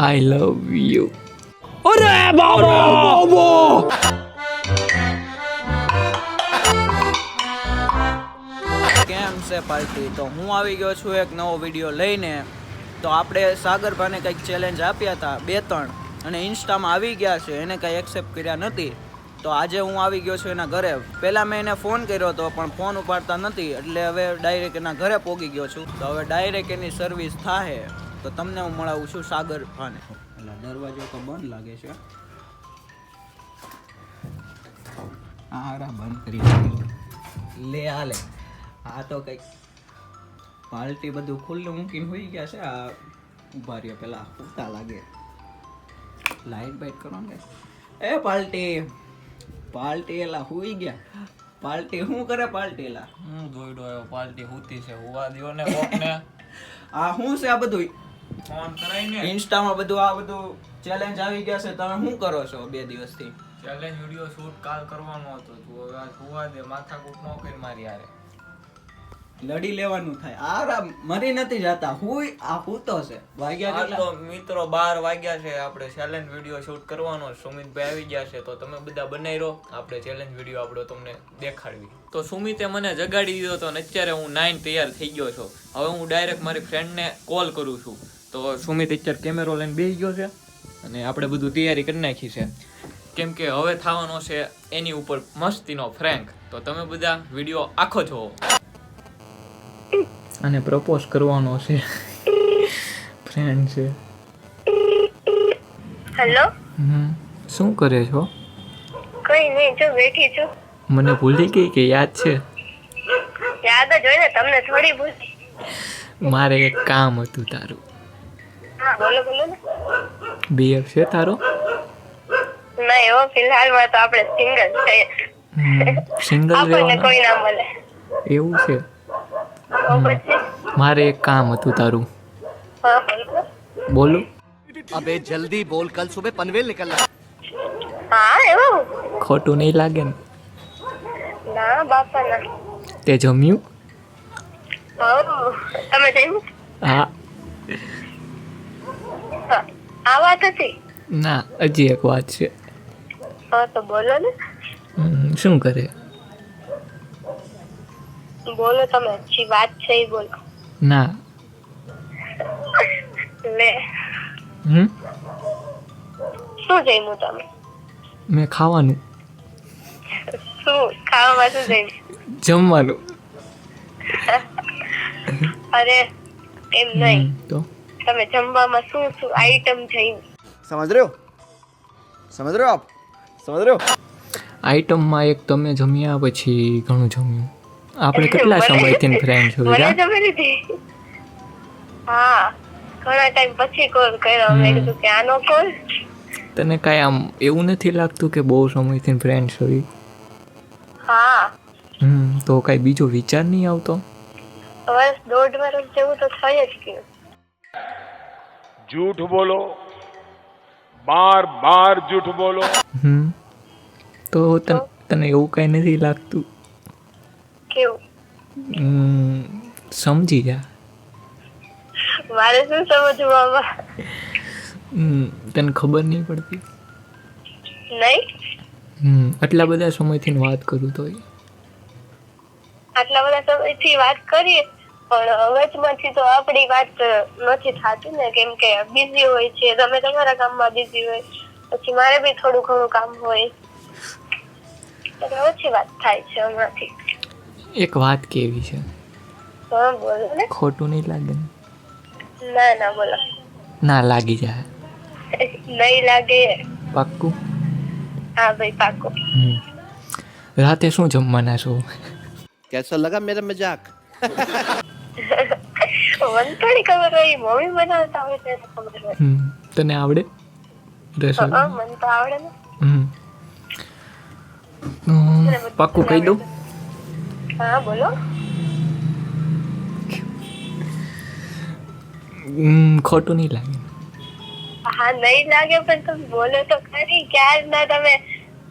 I love you અરે કેમ છે પાર્ટી તો હું આવી ગયો છું એક નવો વીડિયો લઈને. તો આપણે સાગરભાને કંઈક ચેલેન્જ આપ્યા હતા બે ત્રણ. અને ઇન્સ્ટામાં આવી ગયા છે એને કંઈ એક્સેપ્ટ કર્યા નથી. તો આજે હું આવી ગયો છું એના ઘરે. પહેલાં મેં એને ફોન કર્યો હતો પણ ફોન ઉપાડતા નથી. એટલે હવે ડાયરેક્ટ એના ઘરે પહોંચી ગયો છું. તો હવે ડાયરેક્ટ એની સર્વિસ થાહે. તો તમને હું મળાવું છું સાગરભાને એટલે દરવાજો તો બંધ લાગે છે. આરા બંધ કરી. લે હાલે. આ તો કંઈક પાર્ટી બધું ખુલ્લું મૂકીને હોઈ ગયા છે. આ ઊભા રહ્યા પેલા ઉતા લાગે. લાઈટ બાઈટ કરો ને એ પાર્ટી પાર્ટી એલા હોઈ ગયા. પાર્ટી શું કરે પાર્ટી એલા? હું જોઈ આવ્યો પાર્ટી હુતી છે. હુવા દ્યો ને કોકને. આ શું છે આ બધું ફોન કરાઈને. ઇન્સ્ટામાં બધું આ બધું ચેલેન્જ આવી ગયા છે. તમે શું કરો છો બે દિવસથી? ચેલેન્જ વિડિયો શૂટ કાલ કરવાનો હતો. તું હવે આ હુવા દે. માથાકૂટ નો કરી મારી યારે લડી લેવાનું થાય. આરા મરી નથી જતા. હુઈ આ હૂતો છે. વાગ્યા કેટલા? મિત્રો બાર વાગ્યા છે. આપણે ચેલેન્જ વીડિયો શૂટ કરવાનો. સુમિત સુમિતભાઈ આવી ગયા છે. તો તમે બધા બનાવી રહો આપણે ચેલેન્જ વીડિયો આપણો તમને દેખાડવી. તો સુમિતે મને જગાડી દીધો તો અને અત્યારે હું નાઇન તૈયાર થઈ ગયો છું. હવે હું ડાયરેક્ટ મારી ફ્રેન્ડને કોલ કરું છું. તો સુમિત અત્યારે કેમેરો લઈને બેસી ગયો છે? અને આપણે બધું તૈયારી કરી નાખી છે. કેમ કે હવે થવાનો છે એની ઉપર મસ્તીનો ફ્રેન્ક તો તમે બધા વીડિયો આખો છો અને પ્રપોઝ કરવાનો છે. ફ્રેન્ડ છે. હેલો શું કરે છો? કઈ નહીં જો બેઠી છું. મને ભૂલી ગઈ કે યાદ છે? યાદ જ હોય ને તમને થોડી ભૂલી. મારે એક કામ હતું તારું. બોલો બોલો બીએફ છે તારો? ના એવો ફિલહાલમાં તો આપણે સિંગલ છે. સિંગલ આપણને કોઈ ના મળે. એવું છે? મારે એક કામ હતું તારું. બોલો. અબે જલ્દી બોલ કલ સુબે પનવેલ નીકળના. હા એવું? ખોટું નહીં લાગે ને. ના બાપા ના તે જમ્યું? તમે જમ્યું? હા. આ વાત હતી? ના હજી એક વાત છે. હા તો બોલો ને. શું કરે? બોલો તમે જે વાત છે એ બોલો. ના. લે. હમ? શું જમ્યું તમે? મેં ખાવાનું. શું? ખાવામાં શું જમ્યું? જમવાનું. અરે એમ નહીં. તો? તમે જમવામાં શું શું આઈટમ જઈ સમજ રહ્યો? સમજ રહ્યો આપ? સમજ રહ્યો? આઈટમમાં એક તમે જમ્યા પછી ઘણું જમ્યું. આપણે કેટલા સમયથી ફ્રેન્ડ છો? મને હા ઘણા ટાઈમ પછી કોલ કર્યો. મેં કીધું કે આનો કોલ તને કાંઈ આમ એવું નથી લાગતું કે બહુ સમયથી ફ્રેન્ડ છો હા. હમ તો કાંઈ બીજો વિચાર નહીં આવતો? વર્ષ દોઢ વર્ષ જેવું તો થઈ જ ગયું. झूठ बोलो बार बार झूठ बोलो હમ તો તને તને એવું કાંઈ નથી લાગતું કેવું હમ, સમજી જા મારે શું સમજવામાં હમ, તને ખબર નહીં પડતી નહીં હમ આટલા બધા સમયથી વાત કરું તો આટલા બધા સમયથી વાત કરીએ પણ વચમાંથી તો આપણી વાત નથી થતી ને કેમ કે બિઝી હોય છે તમે તમારા કામમાં બિઝી હોય પછી મારે બી થોડું ઘણું કામ હોય. એટલે ઓછી વાત થાય છે હમણાંથી એક વાત કેવી છે? હા બોલો ને. ખોટું નહીં લાગે ને? ના ના બોલો. ના લાગી જાય. નહીં લાગે. પાક્કું? હા ભાઈ પાક્કું. રાતે શું જમવાના છો? કેસો લગા મેરા મજાક. મને થોડી ખબર હોય મમ્મી બનાવતા હોય ત્યારે ખબર હોય. તને આવડે? રસોઈ મને તો આવડે ને. હમ, પાક્કું કહી દઉં? હા બોલો. ખોટું નહીં લાગે. હા નહીં લાગે પણ તમે બોલો તો ખરી. ક્યાર ના તમે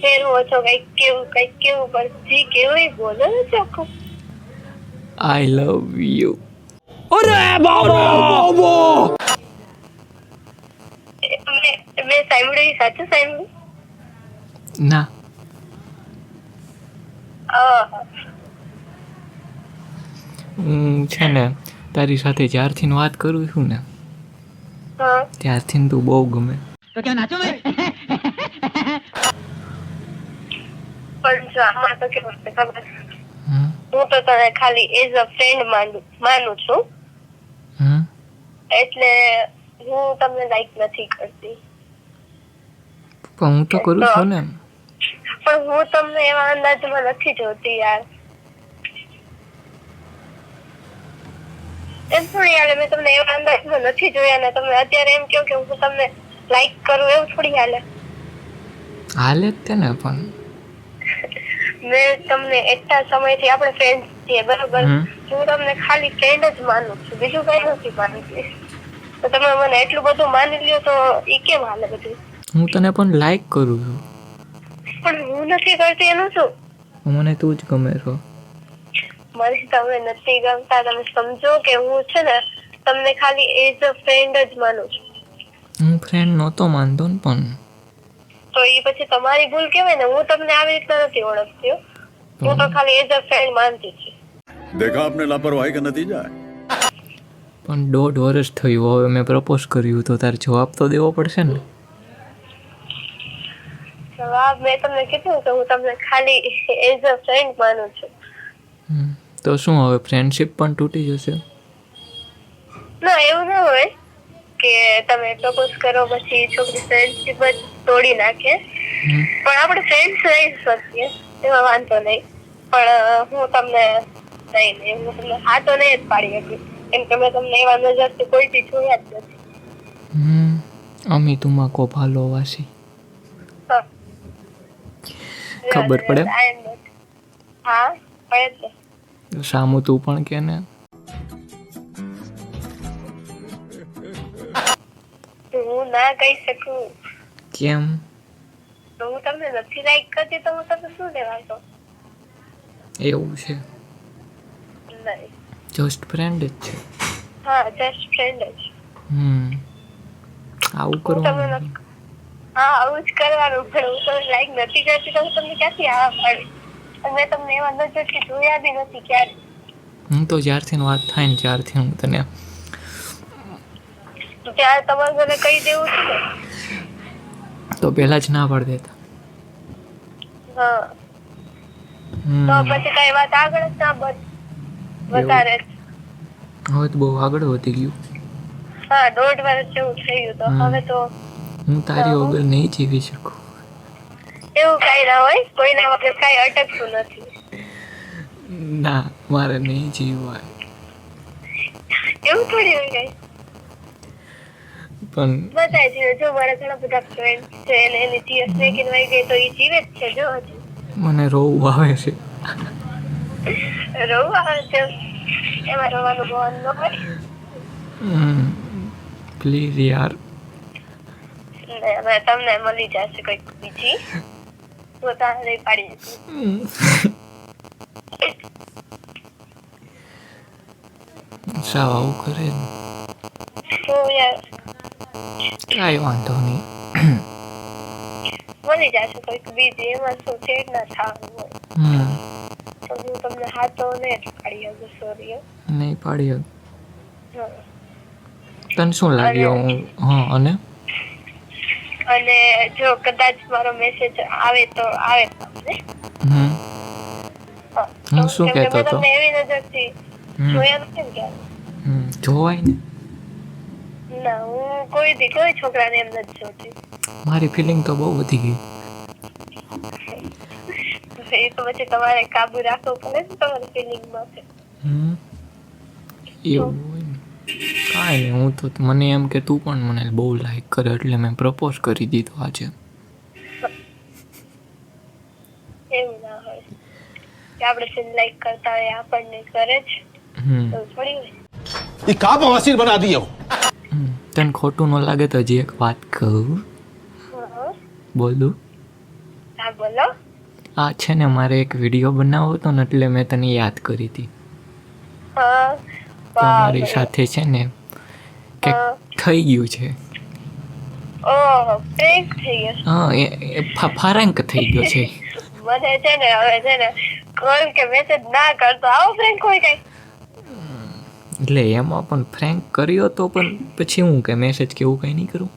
ફેરવો છો? કંઈક કેવું કંઈક કેવું પણ જી કેવું બોલો ને ચોખ્ખું. આઈ લવ યુ મેં મેં સાંભળ્યું સાચું સાંભળ્યું? ના. હું છે ને તારી સાથે જ્યારથી વાત કરું છું ને હા. ત્યારથી તું બહુ ગમે. પણ જો આમાં તો કેવું ખબર? હું તો તને ખાલી એઝ અ ફ્રેન્ડ માનું છું. એટલે હું તમને લાઈક નથી કરતી. પણ હું તો કરું છું ને પણ હું તમને એવા અંદાજમાં નથી જોતી યાર. એમ થોડી હાલે મેં તમને એવા અંદાજમાં નથી જોયા ને તમે અત્યારે એમ કહો કે હું તમને લાઈક કરું એવું થોડી હાલે. હાલે જ ને પણ. મેં તમને એટલા સમયથી આપણે ફ્રેન્ડ છીએ બરોબર? હું તમને ખાલી ફ્રેન્ડ જ માનું છું બીજું કઈ નથી માનતી. તો તમે મને એટલું બધું માની લ્યો તો એ કેમ હાલે બધું? હું તને પણ લાઈક કરું છું. પણ હું નથી કરતી એનું શું? મને તું જ ગમે છો. મને તમે નથી ગમતા તમે સમજો કે હું છે ને તમને ખાલી એઝ અ ફ્રેન્ડ જ માનું છું. હું ફ્રેન્ડ નહોતો માનતો ને પણ. તો એ પછી તમારી ભૂલ કેવાય ને હું તમને આવી રીતના નથી ઓળખતી હું. તો ખાલી એઝ અ ફ્રેન્ડ માનતી છું. દેખા આપને લાપરવાહી કે નથી જાય? પણ દોઢ વર્ષ થયું હવે મેં પ્રપોઝ કર્યું તો તારે જવાબ તો દેવો પડશે ને? જવાબ મેં તમને કીધું કે હું તમને ખાલી એઝ અ ફ્રેન્ડ માનું છું. તો શું હવે ફ્રેન્ડશિપ પણ તૂટી જશે? ના એવું ના હોય. કે તમે પ્રપોઝ કરો પછી છોકરી ફ્રેન્ડશીપ જ તોડી નાખે. પણ આપણે ફ્રેન્ડ્સ રહી શકીએ એમાં વાંધો નહીં. પણ હું તમને નહીં નહીં હું તમને હા તો નહીં જ પાડી શકું. કેમ કે મેં તમને એવા નજરથી કોઈથી જોયા જ નથી. હમ. અમી તુમા કો ભાલો વાસી. ખબર પડે? હા પડે. સામું તું પણ કે ને? હું ના કહી શકું. કેમ? તો હું તમને નથી લાઈક કરતી તો હું તમને શું દેવાતો એવું છે? નહીં. જસ્ટ ફ્રેન્ડ જ છે? હા જસ્ટ ફ્રેન્ડ જ. હમ. આવું કરવાનું હા આવું જ કરવાનું પણ હું તમને લાઈક નથી કરતી તો હું તમને ક્યાંથી હા પાડી? મેં તમને એવા નજરથી જોયા બી નથી ક્યારે હું તો જ્યારથી વાત થાય ને ત્યારથી હું તને ત્યારે તમારે મને કહી દેવું છે તો પહેલા જ ના પાડી દેતા. હા. તો પછી કઈ વાત આગળ જ ના બધ વધારે હવે તો બહુ આગળ વધી ગયું. હા દોઢ વર્ષ જેવું થઈ ગયું તો હવે તો હું તારી વગર નહીં જીવી શકું. એવું કઈ ના હોય? કોઈના વગર કઈ અટકતું નથી. ના મારે નહીં જીવવાય એવું થોડી હોય કઈ? પણ બધાય જીવે. જો મારા ઘણા બધા ફ્રેન્ડ છે અને એની જીએસ મેકીને વહી ગઈ તો એ જીવે જ છે જો હજી. મને રોવું આવે છે. રોવું આવે છે? એમાં રોવાનું બહુ ન હોય. પ્લીઝ યાર. ને હવે તમને મળી જશે કોઈક બીજી. તારે પાડી. સાવ આવું કરે. તો યાર કાંઈ વાંધો નહીં. મળી જશે કોઈક બીજી એમાં શું છે ના થવાનું હોય. હમ. તો હું તમને હાથો ને પાડી શકું સોરી નહીં પાડી તને શું લાગ્યો? હું હા અને? અને જો કદાચ મારો મેસેજ આવે તો આવે તમને. હમ. હું. શું કહેતો હતો? એવી નજરથી. જોયા નથી ક્યારે. હમ. જોવાય ને. કોઈ દી છોકરાને એમ નથી જોતી. મારી ફિલિંગ તો બહુ વધી ગઈ. એ તો પછી તમારે કાબુ રાખવો પડે ને તમારી ફિલિંગમાં હમ? કાંઈ નહીં હું તો મને એમ કે તું પણ મને બહુ લાઈક કરે એટલે મેં પ્રપોઝ કરી દીધો આજે. એવું ના હોય. કે આપણે ફિલ્મ કરતા હોય આપણને કરે જ. હમ. થોડી એ કાં બવાસીર બના દિયો તને ખોટું ન લાગે તો હજી એક વાત કહું. બોલું? હા બોલો. આ છે ને મારે એક વીડિયો બનાવવો હતો ને એટલે મેં તને યાદ કરી હતી. મારી સાથે છે ને કે થઈ ગયું છે. ઓહ થઈ ગયો. હા એ ફારાંક થઈ ગયો છે. મને છે ને હવે છે ને કોલ કે મેસેજ ના કરતો. આવો ફ્રેન્ક કોઈ કઈ એટલે એમાં પણ ફ્રેન્ક કર્યો તો પણ પછી હું કે મેસેજ કે એવું કંઈ નહીં કરું?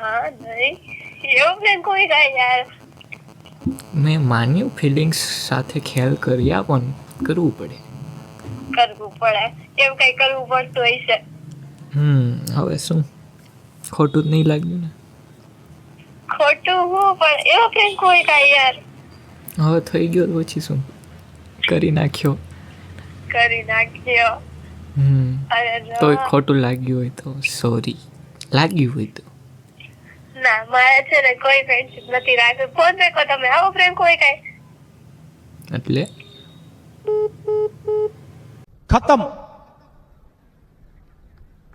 હા નહીં. એવું prank કોઈ કાઈ યાર. મેં માન્યું ફિલિંગ્સ સાથે ખ્યાલ કર્યા પણ કરવું પડે. કરવું પડે. એમ કઈ કરવું પડતું હોય છે? હમ હવે શું? ખોટું જ નહીં લાગ્યું ને? ખોટું હું પણ એવો prank કોઈ કાઈ યાર. હવે થઈ ગયો પછી શું? કરી નાખ્યો. કરી નાખ્યો. તો ખોટું લાગ્યું હોય તો સોરી લાગ્યું હોય તો. ના મારે છે ને કોઈ ફ્રેન્ડશિપ નથી રાખી કોણ દેખો તમે. આવો પ્રેમ કોઈ કઈ. એટલે? ખતમ.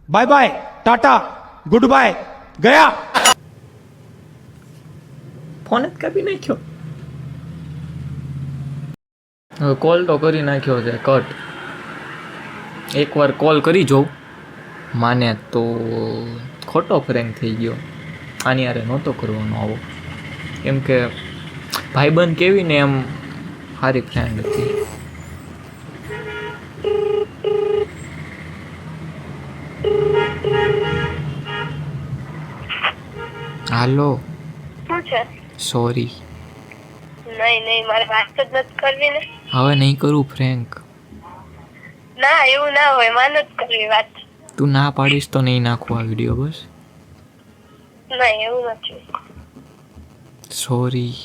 Bye bye tata good bye ગયા. ફોન જ કાપી નાખ્યો? કોલ તો કરી નાખ્યો છે. કટ એકવાર કોલ કરી જોઉં. માને તો ખોટો ફ્રેન્ક થઈ ગયો. આની યારે નહોતો કરવાનો આવો. કેમ કે ભાઈબંધ કેવી ને એમ સારી ફ્રેન્ડ હતી. હાલો. શું છે? સોરી નહીં નહીં મારે વાત જ નથી કરવી ને. હવે નહીં કરું ફ્રેન્ક ના એવું ના હોય માન જ કરવી વાત. તું ના પાડીશ તો નહીં નાખું આ વીડિયો બસ? ના એવું નથી. સોરી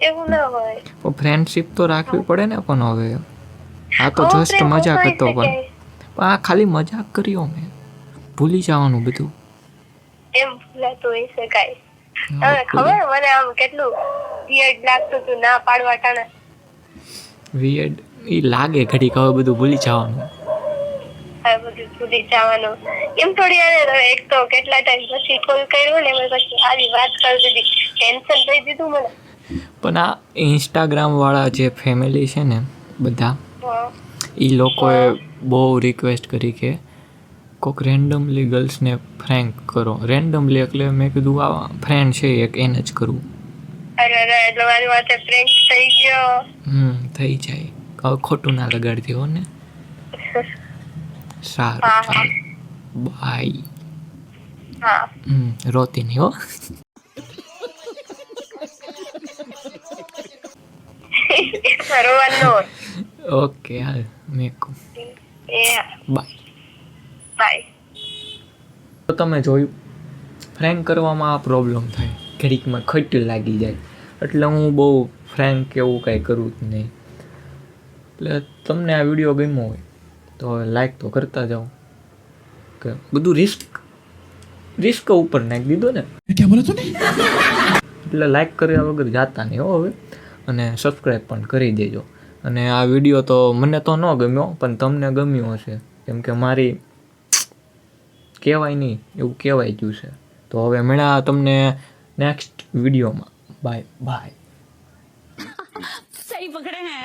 એવું ના હોય. ફ્રેન્ડશિપ તો રાખવી પડે ને પણ હવે. આ તો જસ્ટ મજાક હતો પણ. આ ખાલી મજાક કર્યો મેં. ભૂલી જવાનું બધું. એમ ભૂલાતું હોય છે કાઈ હવે ખબર મને આમ કેટલું વિયર્ડ લાગતું હતું ના પાડવા ટાણે. વિયર્ડ એ લાગે ઘડીક હવે બધું ભૂલી જવાનું. હવે બધું ભૂલી જવાનું. એમ થોડી યાર હવે એક તો કેટલા ટાઈમ પછી કોલ કર્યો ને એમાં પછી આવી વાત કરી દીધી. ટેન્શન થઈ દીધું મને. પણ આ ઇન્સ્ટાગ્રામ વાળા જે ફેમિલી છે ને બધા એ લોકોએ બહુ રિક્વેસ્ટ કરી કે કોઈક રેન્ડમલી ગર્લ્સને ફ્રેન્ક કરો. રેન્ડમલી એટલે મેં કીધું આ ફ્રેન્ડ છે એક એને જ કરવું અરે અરે એટલે મારી વાત ફ્રેન્ક થઈ ગયો. હમ થઈ જાય. ખોટું ના લગાડતી હો ને. સારું. ચાલ. બાય હમ રોતી નહીં હો. ઓકે હાલ મેકુ બાય બાય તો તમે જોયું ફ્રેન્ક કરવામાં આ પ્રોબ્લેમ થાય. ઘડીકમાં ખટ લાગી જાય. એટલે હું બહુ ફ્રેન્ક એવું કાંઈ કરું જ નહીં. એટલે તમને આ વીડિયો ગમ્યો હોય તો લાઈક તો કરતા જાઓ. કે બધું રિસ્ક રિસ્ક ઉપર નાખી દીધો ને. એટલે લાઈક કર્યા વગર જાતા નહીં હો હવે અને સબસ્ક્રાઈબ પણ કરી દેજો. અને આ વીડિયો તો મને તો ન ગમ્યો પણ તમને ગમ્યો હશે. કેમ કે મારી કહેવાય નહીં એવું કહેવાય ગયું છે. તો હવે મેળા તમને નેક્સ્ટ વિડીયોમાં. બાય બાય સહી પકડે હે